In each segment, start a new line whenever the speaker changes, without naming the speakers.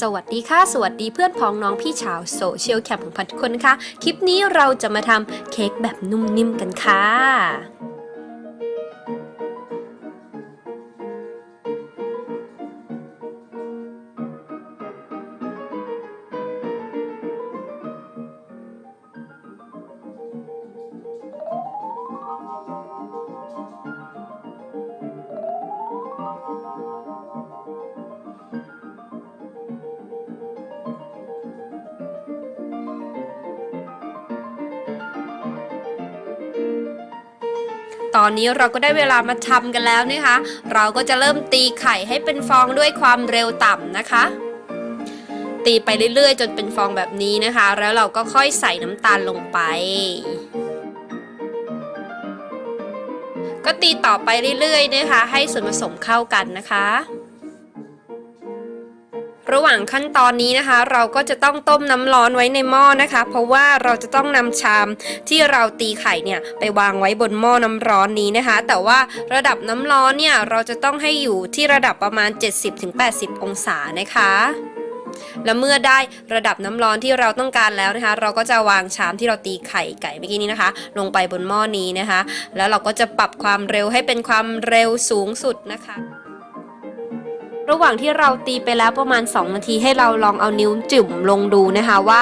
สวัสดีค่ะ สวัสดีเพื่อนพ้องน้องพี่ชาวโซเชียลแคมของพันทุกคนนะคะคลิปนี้เราจะมาทำเค้กแบบนุ่มนิ่มกันค่ะ ตอนนี้เราก็ได้เวลามาทำกันแล้วนะคะ เราก็จะเริ่มตีไข่ให้เป็นฟองด้วยความเร็วต่ำนะคะ ตีไปเรื่อยๆ จนเป็นฟองแบบนี้นะคะ แล้วเราก็ค่อยใส่น้ำตาลลงไป ก็ตีต่อไปเรื่อยๆนะคะ ให้ส่วนผสมเข้ากันนะคะ ระหว่างขั้นตอนนี้นะคะ เราก็จะต้องต้มน้ำร้อนไว้ในหม้อนะคะ เพราะว่าเราจะต้องนำชามที่เราตีไข่เนี่ยไปวางไว้บนหม้อน้ำร้อนนี้นะคะ แต่ว่าระดับน้ำร้อนเนี่ยเราจะต้องให้อยู่ที่ระดับประมาณ 70-80 องศานะคะและเมื่อได้ระดับน้ำร้อนที่เราต้องการแล้วนะคะ เราก็จะวางชามที่เราตีไข่ไก่เมื่อกี้นี้นะคะ ลงไปบนหม้อนี้นะคะ แล้วเราก็จะปรับความเร็วให้เป็นความเร็วสูงสุดนะคะ ระหว่างที่เราตีไปแล้วประมาณ 2 นาทีให้เราลองเอานิ้วจุ่มลงดูนะคะว่า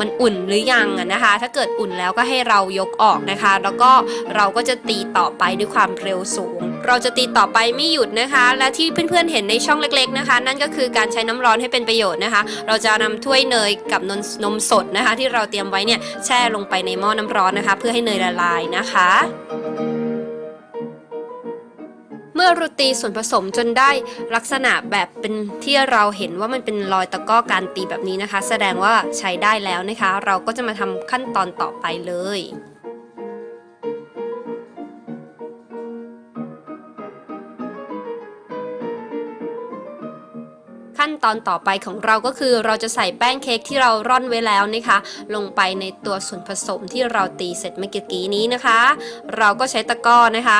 มันอุ่นหรือยังนะคะ ถ้าเกิดอุ่นแล้วก็ให้เรายกออกนะคะ แล้วก็เราก็จะตีต่อไปด้วยความเร็วสูง เราจะตีต่อไปไม่หยุดนะคะ และที่เพื่อนๆเห็นในช่องเล็กๆนะคะ นั่นก็คือการใช้น้ำร้อนให้เป็นประโยชน์นะคะ เราจะนำถ้วยเนยกับนมนมสดนะคะ ที่เราเตรียมไว้เนี่ยแช่ลงไปในหม้อน้ำร้อนนะคะ เพื่อให้เนยละลายนะคะ อเราตีส่วนผสมจนได้ลักษณะแบบเป็นที่เราเห็นว่ามันเป็นรอยตะก้อการตีแบบนี้นะคะ แสดงว่าใช้ได้แล้วนะคะ เราก็จะมาทำขั้นตอนต่อไปเลย ขั้นตอนต่อไปของเราก็คือเราจะใส่แป้งเค้กที่เราร่อนไว้แล้วนะคะ ลงไปในตัวส่วนผสมที่เราตีเสร็จเมื่อกี้นี้นะคะ เราก็ใช้ตะกร้อนะคะ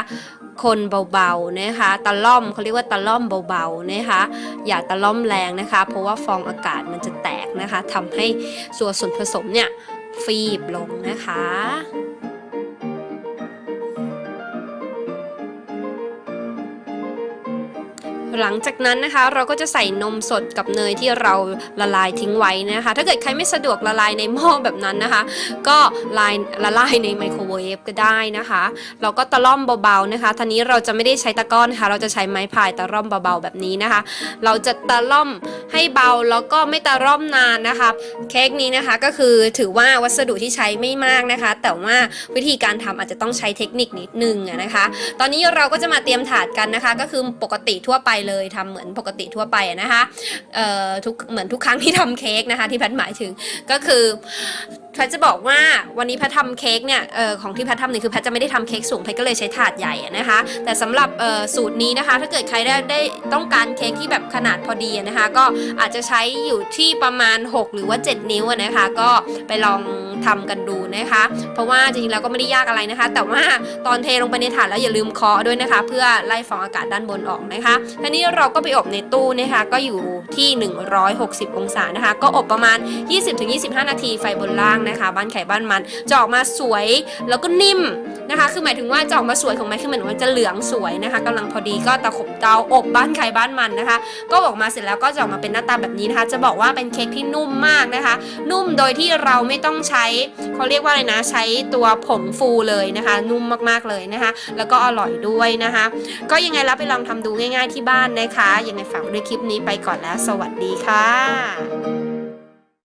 คนเบาๆนะคะตะล่อมเขาเรียกว่าตะล่อมเบาๆนะคะ อย่าตะล่อมแรงนะคะ เพราะว่าฟองอากาศมันจะแตกนะคะทำให้ส่วนส่วนผสมเนี่ยฟีบลงนะคะ หลังจากนั้นนะคะเราก็จะใส่นมสดกับเนยที่เราละลายทิ้งไว้นะคะ ถ้าเกิดใครไม่สะดวกละลายในหม้อแบบนั้นนะคะ ก็ลายละลายในไมโครเวฟก็ได้นะคะ เราก็ตะล่อมเบาๆนะคะทีนี้เราจะไม่ได้ใช้ตะก้อนนะคะเราจะใช้ไม้พายตะล่อมเบาๆแบบนี้นะคะ เราจะตะล่อมให้เบาแล้วก็ไม่ตะล่อมนานนะคะเค้กนี้นะคะก็คือถือว่าวัสดุที่ใช้ไม่มากนะคะ แต่ว่าวิธีการทำอาจจะต้องใช้เทคนิคนิดนึงนะคะ ตอนนี้เราก็จะมาเตรียมถาดกันนะคะ ก็คือปกติทั่วไปเลยทำเหมือนปกติทั่วไปนะคะเอ่อทุกเหมือนทุกครั้งที่ทำเค้กนะคะ ที่แพทหมายถึงก็คือแพทจะบอกว่าวันนี้แพททำเค้กเนี่ยเออของที่แพททำเนี่ยคือแพทจะไม่ได้ทำเค้กสูงแพทก็เลยใช้ถาดใหญ่อะนะคะ แต่สำหรับเอ่อสูตรนี้นะคะ ถ้าเกิดใครได้ได้ต้องการเค้กที่แบบขนาดพอดีนะคะ ก็อาจจะใช้อยู่ที่ประมาณ 6 หรือว่า 7 นิ้วนะคะ ก็ไปลองทำกันดู นะคะ เพราะว่าจริงๆแล้วก็ไม่ได้ยากอะไรนะคะ แต่ว่าตอนเทลงไปในถาดแล้วอย่าลืมเคาะด้วยนะคะ เพื่อไล่ฟองอากาศด้านบนออกนะคะทีนี้เราก็ไปอบในตู้นะคะก็อยู่ที่ 160 องศานะคะ ก็อบประมาณ 20-25 นาทีไฟบนล่างนะคะ บ้านไข่บ้านมันจะออกมาสวยแล้วก็นิ่มนะคะ คือหมายถึงว่าจะออกมาสวยของมันคือเหมือนว่าจะเหลืองสวยนะคะกำลังพอดีก็ตะขบเตาอบบ้านไข่บ้านมันนะคะ ก็ออกมาเสร็จแล้วก็จะออกมาเป็นหน้าตาแบบนี้นะคะ จะบอกว่าเป็นเค้กที่นุ่มมากนะคะ นุ่มโดยที่เราไม่ต้องใช้เขาเรียกว่าอะไรนะใช้ตัวผงฟูเลยนะคะ นุ่มมากๆเลยนะคะ แล้วก็อร่อยด้วยนะคะ ก็ยังไงแล้วไปลองทำดูง่าย ๆที่บ้านนะคะยังไงฝากด้วยคลิปนี้ไปก่อนแล้ว สวัสดีค่ะ